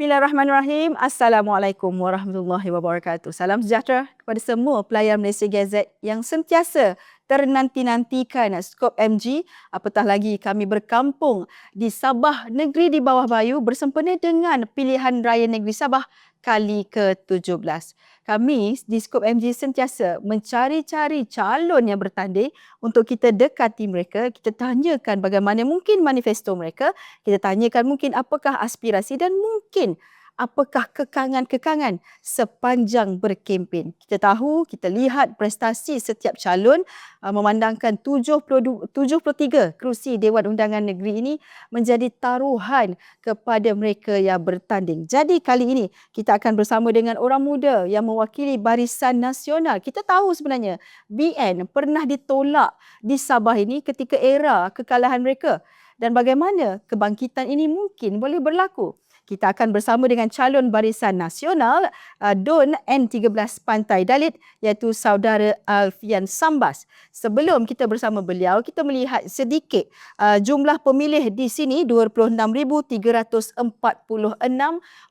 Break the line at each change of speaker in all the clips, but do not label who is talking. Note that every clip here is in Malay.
Bismillahirrahmanirrahim. Assalamualaikum warahmatullahi wabarakatuh. Salam sejahtera kepada semua pelayan Malaysia Gazette yang sentiasa ternanti-nantikan Skop MG. Apatah lagi kami berkampung di Sabah, negeri di bawah bayu bersempena dengan pilihan raya negeri Sabah kali ke-17. Kami di Skop MG sentiasa mencari-cari calon yang bertanding untuk kita dekati mereka, kita tanyakan bagaimana mungkin manifesto mereka, kita tanyakan mungkin apakah aspirasi dan mungkin apakah kekangan-kekangan sepanjang berkempen. Kita tahu, kita lihat prestasi setiap calon uh, memandangkan 73 kerusi Dewan Undangan Negeri ini menjadi taruhan kepada mereka yang bertanding. Jadi kali ini kita akan bersama dengan orang muda yang mewakili Barisan Nasional. Kita tahu sebenarnya BN pernah ditolak di Sabah ini ketika era kekalahan mereka dan bagaimana kebangkitan ini mungkin boleh berlaku kita akan bersama dengan calon barisan nasional uh, DUN N13 Pantai Dalit iaitu saudara Alfian Sambas. Sebelum kita bersama beliau, kita melihat sedikit uh, jumlah pemilih di sini 26,346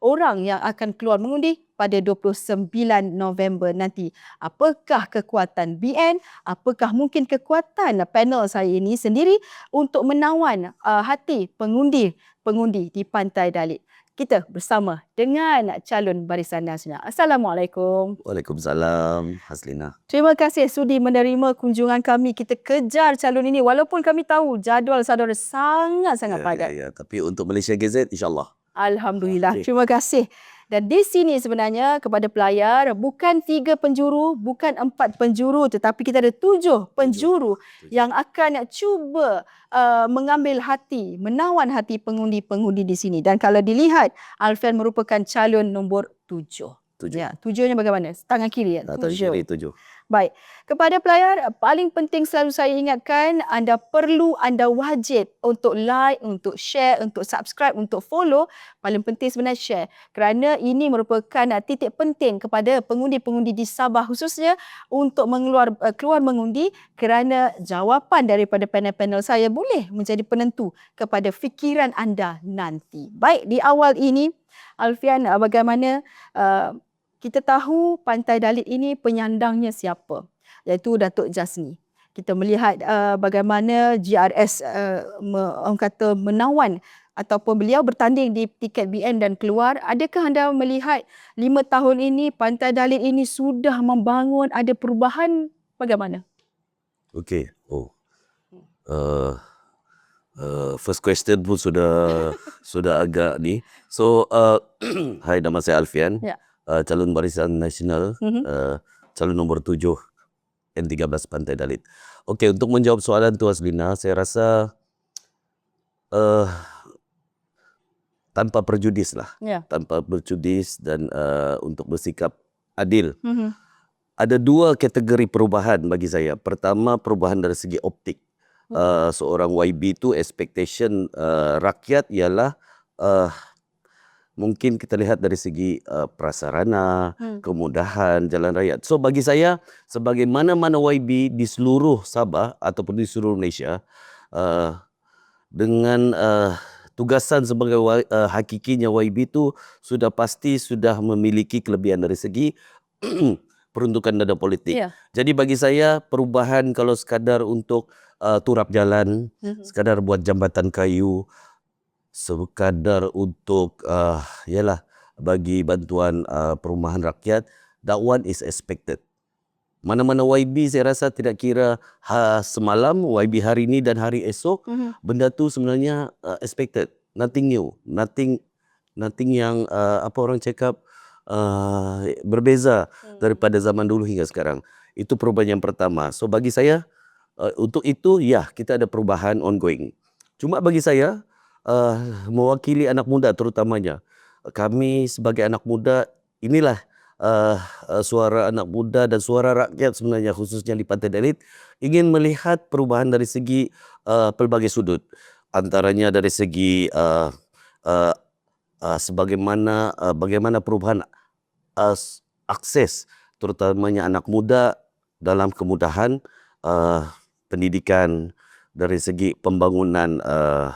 orang yang akan keluar mengundi pada 29 November nanti. Apakah kekuatan BN? Apakah mungkin kekuatan panel saya ini sendiri untuk menawan uh, hati pengundi pengundi di Pantai Dalit? kita bersama dengan calon Barisan Nasional. Assalamualaikum.
Waalaikumsalam, Haslina.
Terima kasih sudi menerima kunjungan kami. Kita kejar calon ini walaupun kami tahu jadual saudara sangat-sangat
Ya,
padat.
ya, ya. Tapi untuk Malaysia Gazette, insyaAllah.
Alhamdulillah.
Okey.
Terima kasih. Dan di sini sebenarnya kepada pelayar bukan tiga penjuru, bukan empat penjuru tetapi kita ada tujuh penjuru
Tujuh.
yang akan cuba uh, mengambil hati, menawan hati pengundi-pengundi di sini. Dan kalau dilihat, Alfian merupakan calon nombor tujuh.
Tujuh.
Ya, tujuhnya bagaimana? Tangan kiri ya?
Atau kiri tujuh.
Baik. Kepada pelayar, paling penting selalu saya ingatkan, anda perlu, anda wajib untuk like, untuk share, untuk subscribe, untuk follow. Paling penting sebenarnya share. Kerana ini merupakan uh, titik penting kepada pengundi-pengundi di Sabah khususnya untuk mengeluar, uh, keluar mengundi kerana jawapan daripada panel-panel saya boleh menjadi penentu kepada fikiran anda nanti. Baik, di awal ini, Alfian, uh, bagaimana uh, kita tahu Pantai Dalit ini penyandangnya siapa? Iaitu Datuk Jasni. Kita melihat uh, bagaimana GRS uh, me, orang kata menawan ataupun beliau bertanding di tiket BN dan keluar. Adakah anda melihat lima tahun ini Pantai Dalit ini sudah membangun ada perubahan bagaimana?
Okey. Oh. Uh, uh, first question pun sudah sudah agak ni. So, uh, hai nama saya Alfian.
Ya.
Uh, calon Barisan Nasional.
Mhm.
Uh, calon nombor tujuh N13 Pantai Dalit. Okey, untuk menjawab soalan tu Aslina, saya rasa uh, tanpa perjudis lah.
Ya.
Tanpa berjudis dan uh, untuk bersikap adil.
Mhm.
ada dua kategori perubahan bagi saya. Pertama perubahan dari segi optik.
Hmm.
Uh, seorang YB itu expectation uh, rakyat ialah uh, mungkin kita lihat dari segi uh, prasarana,
Hmm.
kemudahan jalan raya. So bagi saya sebagai mana-mana YB di seluruh Sabah ataupun di seluruh Malaysia uh, dengan uh, tugasan sebagai uh, hakikinya YB itu sudah pasti sudah memiliki kelebihan dari segi peruntukan dana politik.
Ya.
Jadi bagi saya perubahan kalau sekadar untuk uh, turap jalan,
Mhm.
sekadar buat jambatan kayu, sekadar untuk uh, yalah bagi bantuan uh, perumahan rakyat, that one is expected. Mana-mana YB saya rasa tidak kira ha, semalam, YB hari ini dan hari esok,
Mhm.
benda tu sebenarnya uh, expected. Nothing new, nothing nothing yang uh, apa orang cakap uh, berbeza daripada zaman dulu hingga sekarang. Itu perubahan yang pertama. So bagi saya uh, untuk itu ya kita ada perubahan ongoing. Cuma bagi saya uh, mewakili anak muda terutamanya. Kami sebagai anak muda inilah uh, uh, suara anak muda dan suara rakyat sebenarnya khususnya di Pantai Dalit ingin melihat perubahan dari segi uh, pelbagai sudut. Antaranya dari segi uh, uh, uh, sebagaimana uh, bagaimana perubahan uh, akses terutamanya anak muda dalam kemudahan uh, pendidikan dari segi pembangunan uh,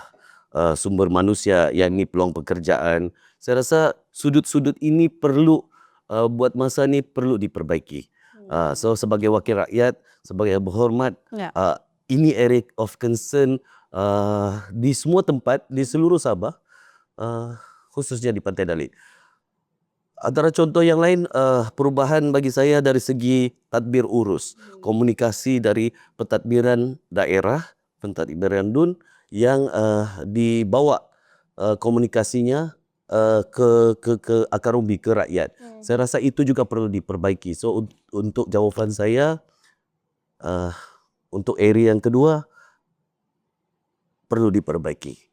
uh, sumber manusia, yakni peluang pekerjaan. Saya rasa sudut-sudut ini perlu uh, buat masa ni perlu diperbaiki. Uh, so sebagai wakil rakyat, sebagai berhormat,
Ya.
uh, ini area of concern uh, di semua tempat di seluruh Sabah, uh, khususnya di Pantai Dalit. Antara contoh yang lain uh, perubahan bagi saya dari segi tadbir urus, komunikasi dari pentadbiran daerah, pentadbiran DUN yang uh, dibawa uh, komunikasinya uh, ke ke ke akar umbi ke rakyat. Saya rasa itu juga perlu diperbaiki. So un- untuk jawapan saya uh, untuk area yang kedua perlu diperbaiki.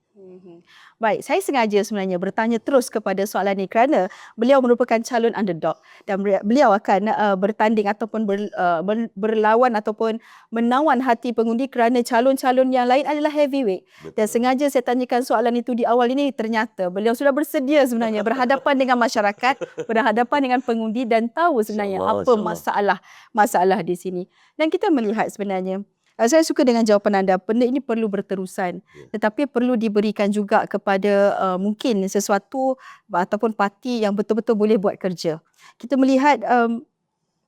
Baik, saya sengaja sebenarnya bertanya terus kepada soalan ini kerana beliau merupakan calon underdog dan beliau akan uh, bertanding ataupun ber, uh, ber, berlawan ataupun menawan hati pengundi kerana calon-calon yang lain adalah heavyweight. Dan sengaja saya tanyakan soalan itu di awal ini ternyata beliau sudah bersedia sebenarnya berhadapan dengan masyarakat, berhadapan dengan pengundi dan tahu sebenarnya
InsyaAllah,
apa
insyaAllah.
masalah masalah di sini. Dan kita melihat sebenarnya saya suka dengan jawapan anda, benda ini perlu berterusan tetapi perlu diberikan juga kepada uh, mungkin sesuatu ataupun parti yang betul-betul boleh buat kerja. Kita melihat um,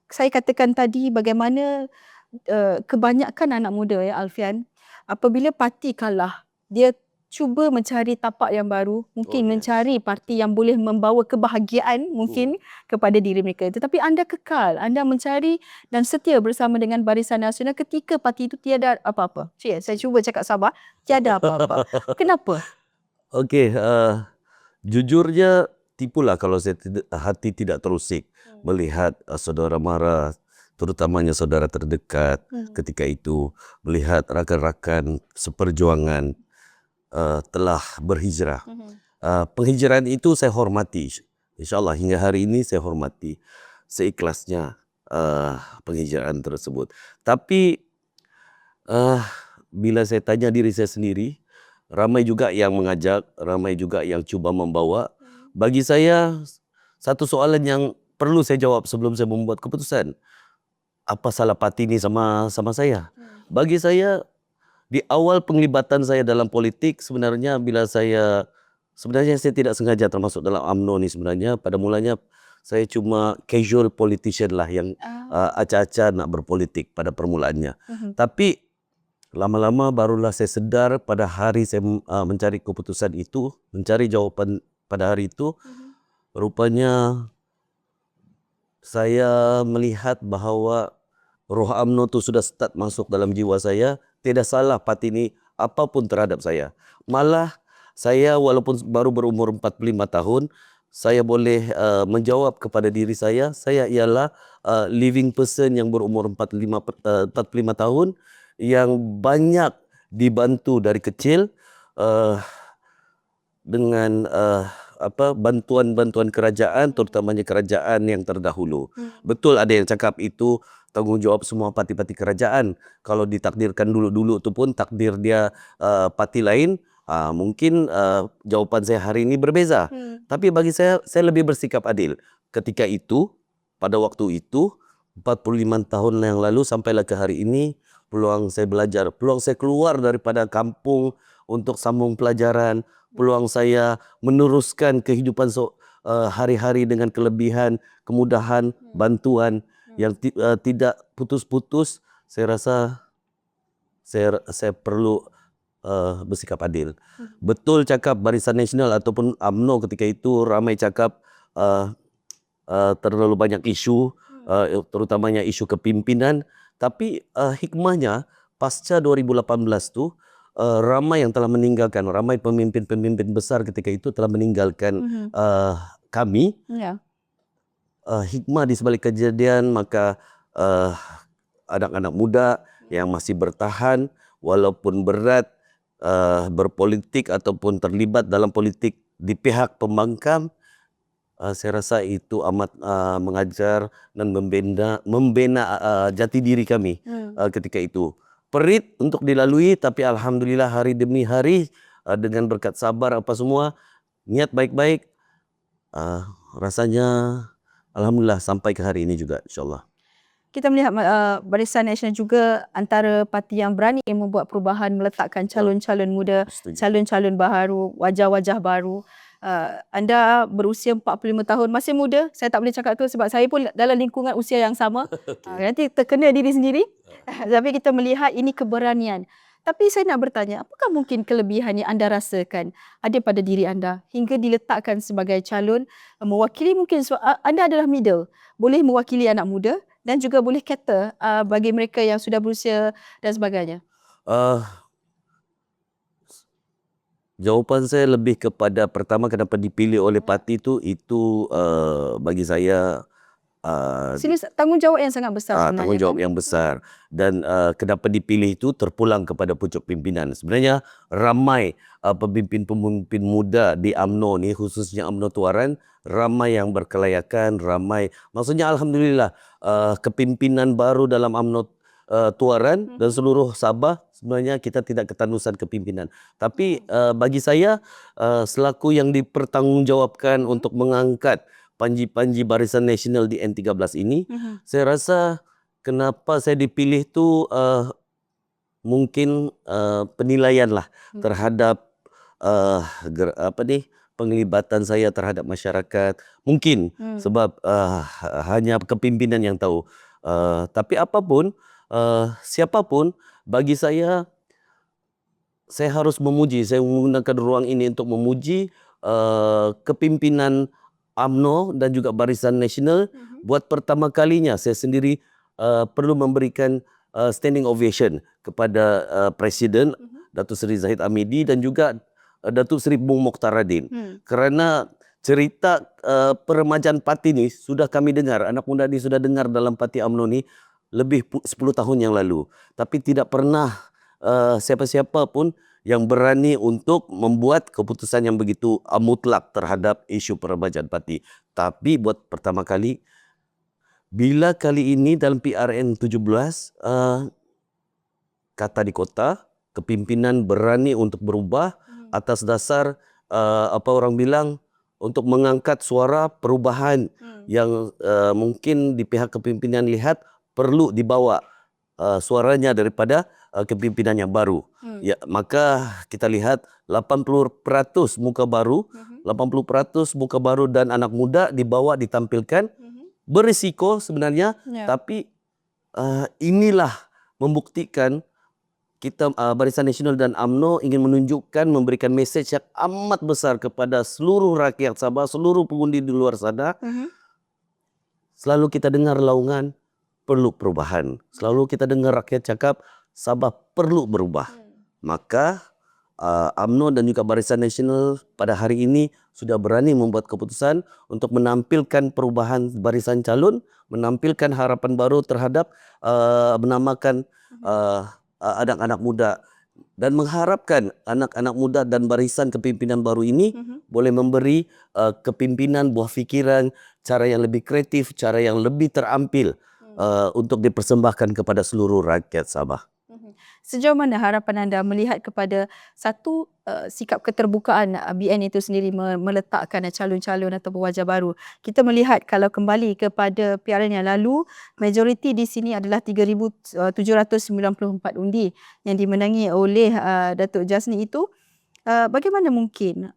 saya katakan tadi bagaimana uh, kebanyakan anak muda ya Alfian apabila parti kalah dia cuba mencari tapak yang baru mungkin
Oh, yes.
mencari parti yang boleh membawa kebahagiaan mungkin kepada diri mereka tetapi anda kekal anda mencari dan setia bersama dengan Barisan Nasional ketika parti itu tiada apa-apa. Cik, saya cuba cakap sabar, tiada apa-apa. Kenapa?
Okey, uh, jujurnya tipulah kalau saya tidak, hati tidak terusik melihat uh, saudara mara, terutamanya saudara terdekat
Hmm.
ketika itu melihat rakan-rakan seperjuangan uh, telah berhijrah.
Mhm.
Uh, penghijrahan itu saya hormati. InsyaAllah hingga hari ini saya hormati seikhlasnya uh, penghijrahan tersebut. Tapi uh, bila saya tanya diri saya sendiri, ramai juga yang mengajak, ramai juga yang cuba membawa. Bagi saya satu soalan yang perlu saya jawab sebelum saya membuat keputusan. Apa salah parti ini sama sama saya? Bagi saya di awal penglibatan saya dalam politik sebenarnya bila saya sebenarnya saya tidak sengaja termasuk dalam AMNO ni sebenarnya pada mulanya saya cuma casual politician lah yang
Ah,
uh, acah-acah nak berpolitik pada permulaannya.
mhm.
Tapi lama-lama barulah saya sedar pada hari saya uh, mencari keputusan itu, mencari jawapan pada hari itu, rupanya saya melihat bahawa roh UMNO tu sudah start masuk dalam jiwa saya. Tidak salah parti ini apapun terhadap saya. Malah saya walaupun baru berumur 45 tahun, saya boleh uh, menjawab kepada diri saya, saya ialah uh, living person yang berumur 45 pe- uh, 45 tahun yang banyak dibantu dari kecil uh, dengan uh, apa bantuan-bantuan kerajaan terutamanya kerajaan yang terdahulu.
Hmm.
Betul ada yang cakap itu tanggungjawab semua parti-parti kerajaan. Kalau ditakdirkan dulu-dulu tu pun takdir dia uh, parti lain, uh, mungkin uh, jawapan saya hari ini berbeza.
Hmm.
Tapi bagi saya saya lebih bersikap adil. Ketika itu pada waktu itu 45 tahun yang lalu sampailah ke hari ini peluang saya belajar, peluang saya keluar daripada kampung untuk sambung pelajaran, peluang saya meneruskan kehidupan so, uh, hari-hari dengan kelebihan, kemudahan, bantuan yang ti, uh, tidak putus-putus, saya rasa saya saya perlu uh, bersikap adil. Betul cakap Barisan Nasional ataupun AMNO ketika itu ramai cakap uh, uh, terlalu banyak isu, uh, terutamanya isu kepimpinan. Tapi uh, hikmahnya pasca 2018 tu uh, ramai yang telah meninggalkan, ramai pemimpin-pemimpin besar ketika itu telah meninggalkan
Mhm.
uh, kami
Ya.
Uh, hikmah di sebalik kejadian maka uh, anak-anak muda yang masih bertahan walaupun berat uh, berpolitik ataupun terlibat dalam politik di pihak pembangkang uh, saya rasa itu amat uh, mengajar dan membina membina uh, jati diri kami
Hmm.
uh, ketika itu perit untuk dilalui tapi alhamdulillah hari demi hari uh, dengan berkat sabar apa semua niat baik-baik uh, rasanya alhamdulillah sampai ke hari ini juga insyaallah
kita melihat uh, Barisan Nasional juga antara parti yang berani membuat perubahan meletakkan calon-calon muda, calon-calon baru, wajah-wajah baru. Uh, anda berusia 45 tahun, masih muda. Saya tak boleh cakap tu sebab saya pun dalam lingkungan usia yang sama. Uh, nanti terkena diri sendiri. Tapi kita melihat ini keberanian. Tapi saya nak bertanya, apakah mungkin kelebihan yang anda rasakan ada pada diri anda hingga diletakkan sebagai calon uh, mewakili mungkin uh, anda adalah middle, boleh mewakili anak muda dan juga boleh cater uh, bagi mereka yang sudah berusia dan sebagainya.
Uh, jawapan saya lebih kepada pertama kenapa dipilih oleh parti itu itu uh, bagi saya uh,
Sini tanggungjawab yang sangat besar
Ah,
sebenarnya.
tanggungjawab
kan?
yang besar dan uh, kenapa dipilih itu terpulang kepada pucuk pimpinan. Sebenarnya ramai uh, pemimpin-pemimpin muda di AMNO ni khususnya AMNO Tuaran ramai yang berkelayakan, ramai maksudnya alhamdulillah uh, kepimpinan baru dalam AMNO uh, Tuaran
Hmm.
dan seluruh Sabah sebenarnya kita tidak ketanusan kepimpinan. Tapi uh, bagi saya uh, selaku yang dipertanggungjawabkan
Hmm.
untuk mengangkat panji-panji Barisan Nasional di N13 ini
Mhm.
saya rasa kenapa saya dipilih tu uh, mungkin uh, penilaian lah
Hmm.
terhadap uh, ger, apa ni penglibatan saya terhadap masyarakat mungkin
Hmm.
sebab uh, hanya kepimpinan yang tahu uh, tapi apapun uh, siapapun bagi saya saya harus memuji saya menggunakan ruang ini untuk memuji uh, kepimpinan AMNO dan juga Barisan Nasional
Mhm.
buat pertama kalinya saya sendiri uh, perlu memberikan uh, standing ovation kepada uh, Presiden
Mhm.
Datuk Seri Zahid Amidi dan juga uh, Datuk Seri Bung Mokhtaradin
Hmm.
kerana cerita uh, peremajaan parti ni sudah kami dengar anak muda ni sudah dengar dalam parti AMNO ni lebih pu- 10 tahun yang lalu tapi tidak pernah uh, siapa-siapa pun yang berani untuk membuat keputusan yang begitu uh, mutlak terhadap isu peremajaan parti tapi buat pertama kali bila kali ini dalam PRN 17 uh, kata di kota kepimpinan berani untuk berubah
Mhm.
atas dasar uh, apa orang bilang untuk mengangkat suara perubahan
Hmm.
yang uh, mungkin di pihak kepimpinan lihat perlu dibawa uh, suaranya daripada uh, kepimpinan yang baru.
Hmm.
Ya, maka kita lihat 80% muka baru,
Mhm.
80% muka baru dan anak muda dibawa ditampilkan
Mhm.
berisiko sebenarnya
Ya.
tapi uh, inilah membuktikan kita uh, Barisan Nasional dan AMNO ingin menunjukkan memberikan mesej yang amat besar kepada seluruh rakyat Sabah, seluruh pengundi di luar sana.
Mhm.
Selalu kita dengar laungan perlu perubahan. Selalu kita dengar rakyat cakap Sabah perlu berubah.
Hmm.
Maka uh, AMNO dan juga Barisan Nasional pada hari ini sudah berani membuat keputusan untuk menampilkan perubahan barisan calon, menampilkan harapan baru terhadap uh, menamakan uh, uh, anak-anak muda dan mengharapkan anak-anak muda dan barisan kepimpinan baru ini
Mhm.
boleh memberi uh, kepimpinan buah fikiran, cara yang lebih kreatif, cara yang lebih terampil uh, untuk dipersembahkan kepada seluruh rakyat Sabah.
Mhm. Sejauh mana harapan anda melihat kepada satu uh, sikap keterbukaan uh, BN itu sendiri me- meletakkan calon-calon atau wajah baru. Kita melihat kalau kembali kepada PRN yang lalu, majoriti di sini adalah 3,794 undi yang dimenangi oleh uh, Datuk Jasni itu. Uh, bagaimana mungkin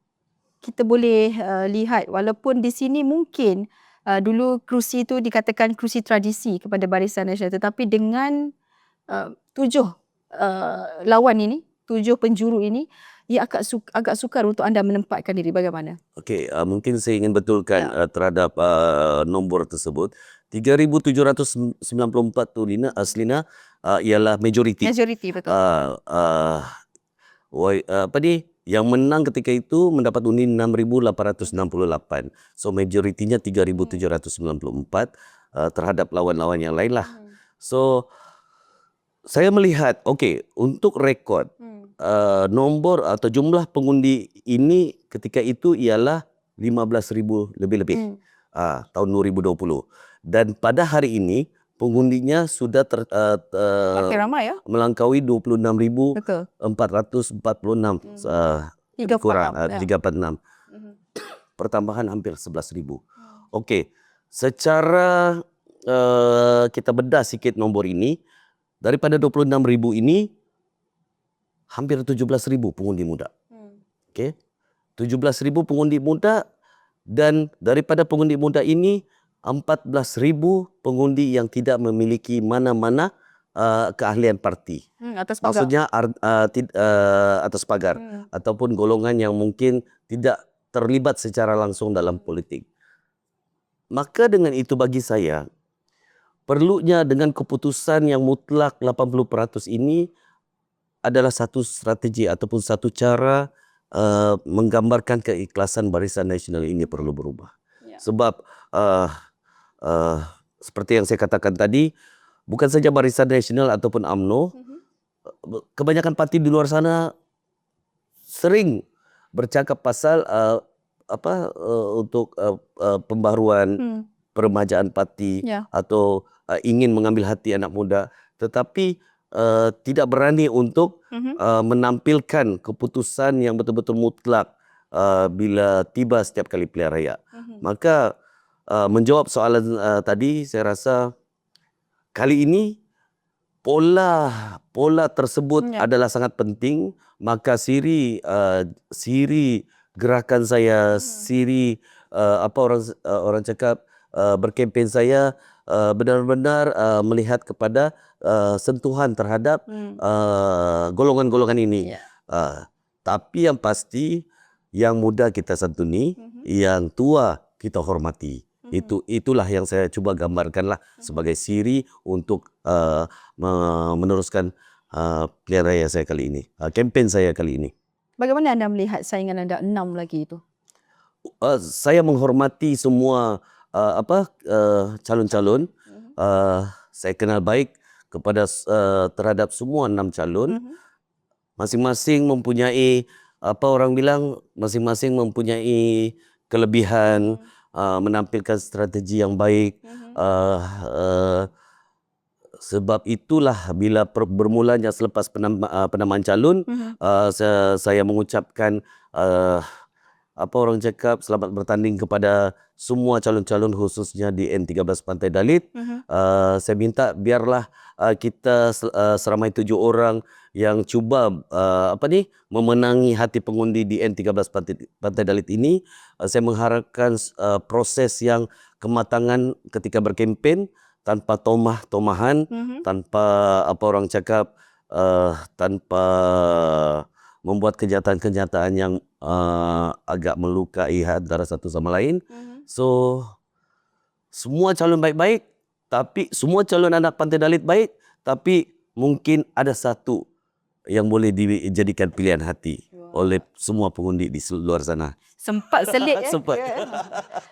kita boleh uh, lihat walaupun di sini mungkin uh, dulu kerusi itu dikatakan kerusi tradisi kepada Barisan Nasional tetapi dengan uh, tujuh uh, lawan ini, tujuh penjuru ini, ia agak su- agak sukar untuk anda menempatkan diri bagaimana?
Okey, uh, mungkin saya ingin betulkan
Ya.
uh, terhadap uh, nombor tersebut. 3,794 tu Lina Aslina uh, ialah majoriti.
Majoriti betul.
Uh, uh, wai- uh, apa ni? Yang menang ketika itu mendapat undi 6,868. So majoritinya 3,794 uh, terhadap lawan-lawan yang lain lah.
Hmm.
So saya melihat, okey, untuk rekod
Hmm.
uh, nombor atau jumlah pengundi ini ketika itu ialah 15,000 lebih-lebih
Hmm.
uh, tahun 2020 dan pada hari ini pengundinya sudah ter, uh, uh,
Makin ramai ya?
melangkaui 26,446
Betul.
uh,
Tiga
kurang
faham,
uh,
ya.
346
Mhm.
pertambahan hampir 11,000
Hmm.
okey secara uh, kita bedah sikit nombor ini, daripada 26,000 ini hampir 17,000 pengundi muda. Okey. 17,000 pengundi muda dan daripada pengundi muda ini 14,000 pengundi yang tidak memiliki mana-mana uh, keahlian parti.
Hmm, atas pagar.
Maksudnya ar- uh, tid- uh, atas pagar
Hmm.
ataupun golongan yang mungkin tidak terlibat secara langsung dalam politik. Maka dengan itu bagi saya perlunya dengan keputusan yang mutlak 80% ini adalah satu strategi ataupun satu cara uh, menggambarkan keikhlasan Barisan Nasional ini perlu berubah.
Ya.
Sebab uh, uh, seperti yang saya katakan tadi, bukan saja Barisan Nasional ataupun AMNO,
Mhm.
kebanyakan parti di luar sana sering bercakap pasal uh, apa uh, untuk uh, uh, pembaruan
Hmm.
peremajaan parti
Ya.
atau uh, ingin mengambil hati anak muda tetapi uh, tidak berani untuk
Mhm.
uh, menampilkan keputusan yang betul-betul mutlak uh, bila tiba setiap kali pilihan raya.
Mhm.
Maka uh, menjawab soalan uh, tadi saya rasa kali ini pola pola tersebut
Ya.
adalah sangat penting maka siri uh, siri gerakan saya
Hmm.
siri uh, apa orang uh, orang cakap uh, berkempen saya uh, benar-benar uh, melihat kepada uh, sentuhan terhadap
Hmm.
uh, golongan-golongan ini
Ya.
uh, tapi yang pasti yang muda kita santuni
Mhm.
yang tua kita hormati
Mhm.
itu itulah yang saya cuba gambarkanlah sebagai siri untuk uh, me- meneruskan uh, pilihan raya saya kali ini, uh, kempen saya kali ini.
Bagaimana anda melihat saingan anda enam lagi itu?
Uh, saya menghormati semua uh, apa uh, calon-calon.
Mhm.
Uh, saya kenal baik kepada uh, terhadap semua enam calon. Masing-masing mempunyai apa orang bilang masing-masing mempunyai kelebihan uh, menampilkan strategi yang baik.
Mhm.
Uh, uh, sebab itulah bila per, bermulanya selepas penam, uh, penamaan calon
Mhm.
uh, saya, saya mengucapkan uh, apa orang cakap selamat bertanding kepada semua calon-calon khususnya di N13 Pantai Dalit.
Mhm.
Uh, saya minta biarlah uh, kita uh, seramai tujuh orang yang cuba uh, apa ni memenangi hati pengundi di N13 Pantai, Pantai Dalit ini. Uh, saya mengharapkan uh, proses yang kematangan ketika berkempen tanpa tomah-tomahan,
Mhm.
tanpa apa orang cakap uh, tanpa membuat kenyataan-kenyataan yang uh, agak melukai antara satu sama lain.
Mhm.
So semua calon baik-baik tapi semua calon anak Pantai Dalit baik tapi mungkin ada satu yang boleh dijadikan pilihan hati
Wah.
oleh semua pengundi di luar sana.
Sempat selit ya.
Sempat.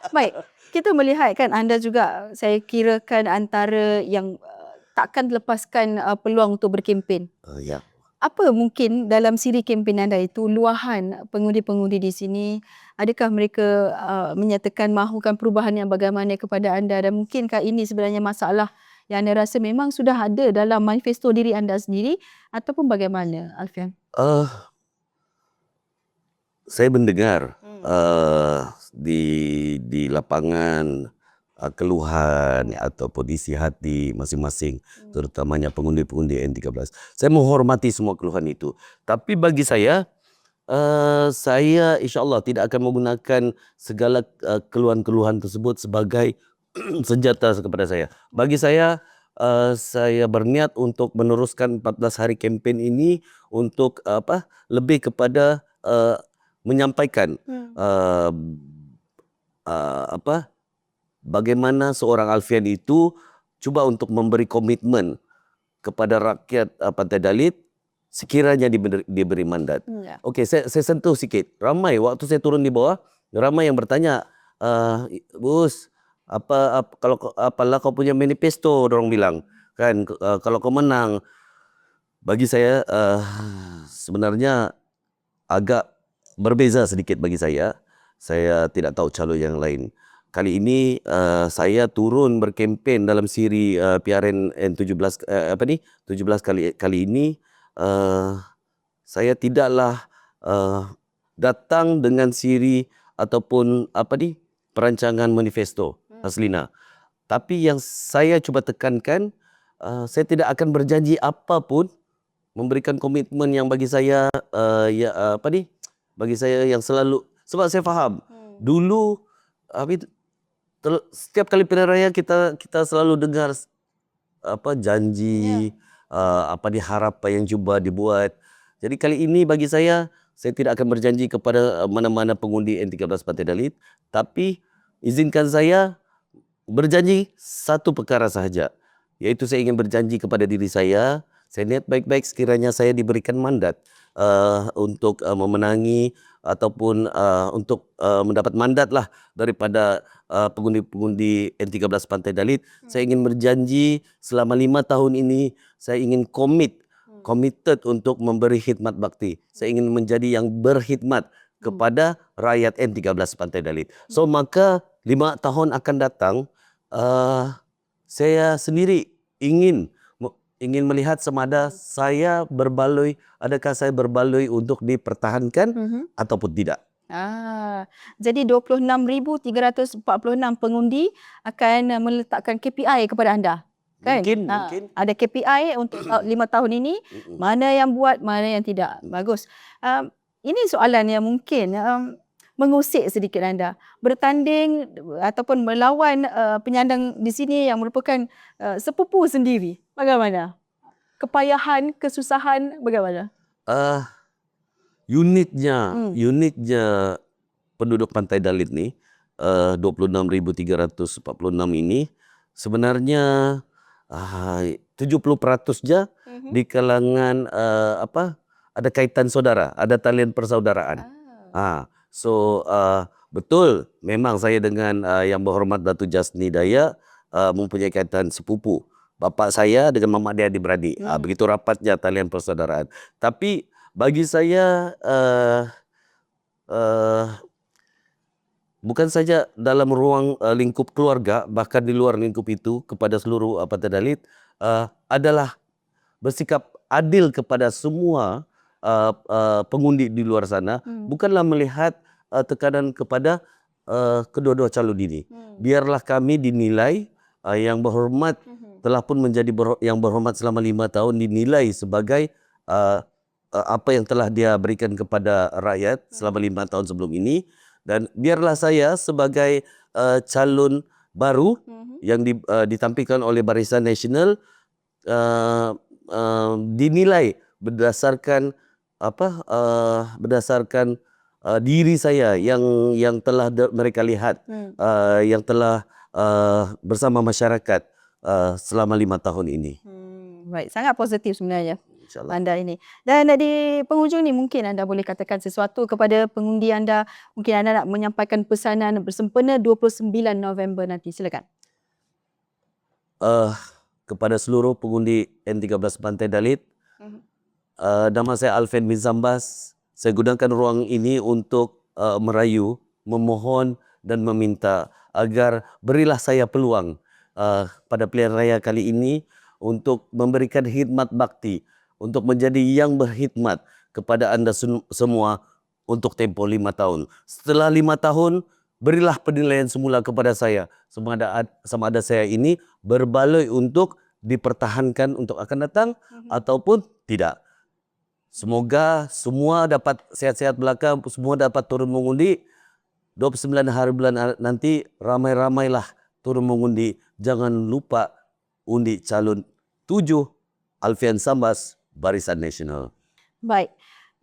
Baik, kita melihat kan anda juga saya kirakan antara yang uh, takkan lepaskan uh, peluang untuk berkempen.
Uh, ya.
Apa mungkin dalam siri kempen anda itu luahan pengundi-pengundi di sini adakah mereka uh, menyatakan mahukan perubahan yang bagaimana kepada anda dan mungkinkah ini sebenarnya masalah yang anda rasa memang sudah ada dalam manifesto diri anda sendiri ataupun bagaimana Alfian?
Uh, saya mendengar
Hmm.
uh, di di lapangan uh, keluhan ataupun isi hati masing-masing terutamanya pengundi-pengundi N13. Saya menghormati semua keluhan itu. Tapi bagi saya uh, saya insya-Allah tidak akan menggunakan segala uh, keluhan-keluhan tersebut sebagai senjata kepada saya. Bagi saya uh, saya berniat untuk meneruskan 14 hari kempen ini untuk uh, apa lebih kepada uh, menyampaikan
Hmm.
uh, uh, apa bagaimana seorang Alfian itu cuba untuk memberi komitmen kepada rakyat uh, Pantai Dalit sekiranya diberi, diberi mandat. Okey, saya, saya sentuh sikit. Ramai waktu saya turun di bawah, ramai yang bertanya, uh, Bus, apa, apa kalau apalah kau punya manifesto orang bilang kan uh, kalau kau menang bagi saya uh, sebenarnya agak berbeza sedikit bagi saya. Saya tidak tahu calon yang lain. Kali ini uh, saya turun berkempen dalam siri uh, PRN N17 uh, apa ni 17 kali kali ini uh, saya tidaklah uh, datang dengan siri ataupun apa ni perancangan manifesto. Aslina. Tapi yang saya cuba tekankan, uh, saya tidak akan berjanji apapun memberikan komitmen yang bagi saya uh, ya uh, apa ni? Bagi saya yang selalu sebab saya faham
Hmm.
dulu itu, tel- setiap kali pilihan raya kita kita selalu dengar apa janji uh, apa diharap yang cuba dibuat. Jadi kali ini bagi saya saya tidak akan berjanji kepada mana-mana pengundi N13 Partai Dalit tapi izinkan saya berjanji satu perkara sahaja iaitu saya ingin berjanji kepada diri saya saya niat baik-baik sekiranya saya diberikan mandat uh, untuk uh, memenangi ataupun uh, untuk uh, mendapat mandat lah daripada uh, pengundi-pengundi N13 Pantai Dalit. Saya ingin berjanji selama lima tahun ini saya ingin komit committed untuk memberi khidmat bakti. Saya ingin menjadi yang berkhidmat kepada rakyat N13 Pantai Dalit. So maka lima tahun akan datang uh, saya sendiri ingin ingin melihat semada saya berbaloi adakah saya berbaloi untuk dipertahankan
Mhm.
ataupun tidak
Ah, jadi 26,346 pengundi akan meletakkan KPI kepada anda. Kan?
mungkin
Ah,
mungkin
Ada KPI untuk lima tahun ini, mana yang buat, mana yang tidak. Bagus. Um, ini soalan yang mungkin um, mengusik sedikit anda. Bertanding ataupun melawan uh, penyandang di sini yang merupakan uh, sepupu sendiri. Bagaimana? Kepayahan, kesusahan bagaimana?
uh, unitnya
Hmm.
unitnya penduduk Pantai Dalit ni uh, 26,346 ini sebenarnya uh, 70% je
Mhm.
di kalangan uh, apa ada kaitan saudara, ada talian persaudaraan.
Ah.
Ah, so uh, betul memang saya dengan uh, yang berhormat Datu Jasni Daya uh, mempunyai kaitan sepupu. Bapa saya dengan mama dia adik-beradik. Ah,
Hmm.
begitu rapatnya talian persaudaraan. Tapi bagi saya uh, uh, bukan saja dalam ruang uh, lingkup keluarga bahkan di luar lingkup itu kepada seluruh uh, Partai Dalit uh, adalah bersikap adil kepada semua uh, uh, pengundi di luar sana
Hmm.
bukanlah melihat uh, tekanan kepada uh, kedua-dua calon ini.
Hmm.
Biarlah kami dinilai uh, yang berhormat
Mhm.
telah pun menjadi berho- yang berhormat selama lima tahun dinilai sebagai uh, uh, apa yang telah dia berikan kepada rakyat selama lima tahun sebelum ini dan biarlah saya sebagai uh, calon baru
Mhm.
yang di, uh, ditampilkan oleh Barisan Nasional uh, uh, dinilai berdasarkan apa uh, berdasarkan uh, diri saya yang yang telah mereka lihat
Hmm.
uh, yang telah uh, bersama masyarakat uh, selama lima tahun ini.
Hmm. Baik, sangat positif sebenarnya.
InsyaAllah.
anda ini. Dan di penghujung ni mungkin anda boleh katakan sesuatu kepada pengundi anda. Mungkin anda nak menyampaikan pesanan bersempena 29 November nanti. Silakan.
Uh, kepada seluruh pengundi N13 Pantai Dalit,
Mhm.
Uh, nama saya Alfen bin Zambas. Saya gunakan ruang ini untuk uh, merayu, memohon dan meminta agar berilah saya peluang uh, pada pilihan raya kali ini untuk memberikan khidmat bakti, untuk menjadi yang berkhidmat kepada anda semua untuk tempoh lima tahun. Setelah lima tahun, berilah penilaian semula kepada saya sama ada sama ada saya ini berbaloi untuk dipertahankan untuk akan datang ataupun tidak. Semoga semua dapat sehat-sehat belaka, semua dapat turun mengundi. 29 hari bulan nanti ramai-ramailah turun mengundi. Jangan lupa undi calon 7 Alfian Sambas Barisan Nasional.
Baik.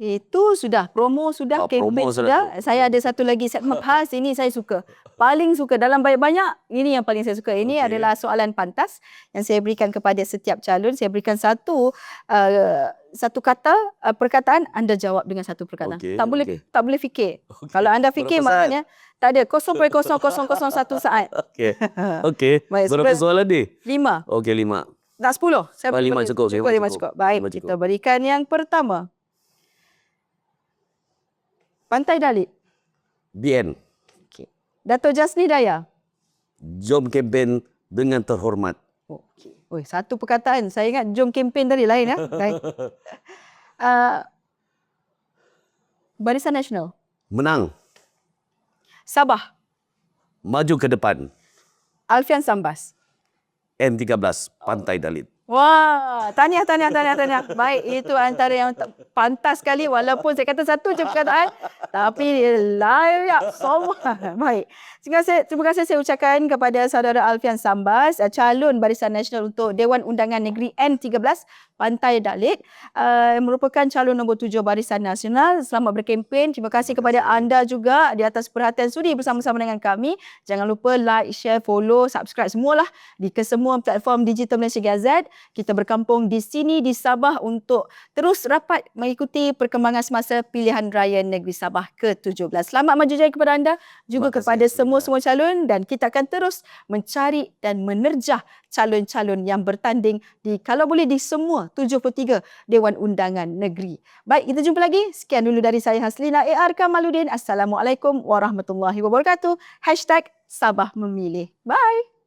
Itu sudah. Promo sudah.
Ah,
campaign
promo
sudah.
sudah.
Saya ada satu lagi segmen khas. Ini saya suka. Paling suka. Dalam banyak-banyak, ini yang paling saya suka. Ini
Okey.
adalah soalan pantas yang saya berikan kepada setiap calon. Saya berikan satu uh, satu kata, uh, perkataan, anda jawab dengan satu perkataan.
Okey,
tak boleh
okey.
tak boleh fikir. Kalau anda fikir
Berapa saat?
maknanya tak ada 0.0001 saat.
Okey. Okey. Berapa soalan ni?
Lima.
Okey, lima.
Tak sepuluh. Saya
Oh, lima cukup,
Cukup,
lima cukup.
cukup. Baik,
Lima
kita
cukup.
berikan yang pertama. Pantai Dalit.
Bien.
Dato' Jasni Daya.
Jom kempen dengan terhormat.
Okey. Oi, satu perkataan. Saya ingat jom kempen tadi lain ya. Baik. Uh, Barisan Nasional.
Menang.
Sabah.
Maju ke depan.
Alfian Sambas.
N13 Pantai Dalit.
Wah, tahniah, tahniah, tahniah, tahniah. Baik, itu antara yang pantas sekali walaupun saya kata satu je perkataan. Tapi layak semua. Baik. Terima kasih, terima kasih saya ucapkan kepada saudara Alfian Sambas, uh, calon Barisan Nasional untuk Dewan Undangan Negeri N13 Pantai Dalit, uh, merupakan calon nombor tujuh Barisan Nasional. Selamat berkempen. Terima kasih kepada anda juga di atas perhatian sudi bersama-sama dengan kami. Jangan lupa like, share, follow, subscribe semualah di kesemua platform Digital Malaysia Gazette. Kita berkampung di sini di Sabah untuk terus rapat mengikuti perkembangan semasa pilihan raya negeri Sabah ke-17. Selamat maju jaya kepada anda juga kepada semua-semua calon dan kita akan terus mencari dan menerjah calon-calon yang bertanding di kalau boleh di semua 73 Dewan Undangan Negeri. Baik, kita jumpa lagi. Sekian dulu dari saya Haslina AR Kamaludin. Assalamualaikum warahmatullahi wabarakatuh. Hashtag Sabah Memilih. Bye.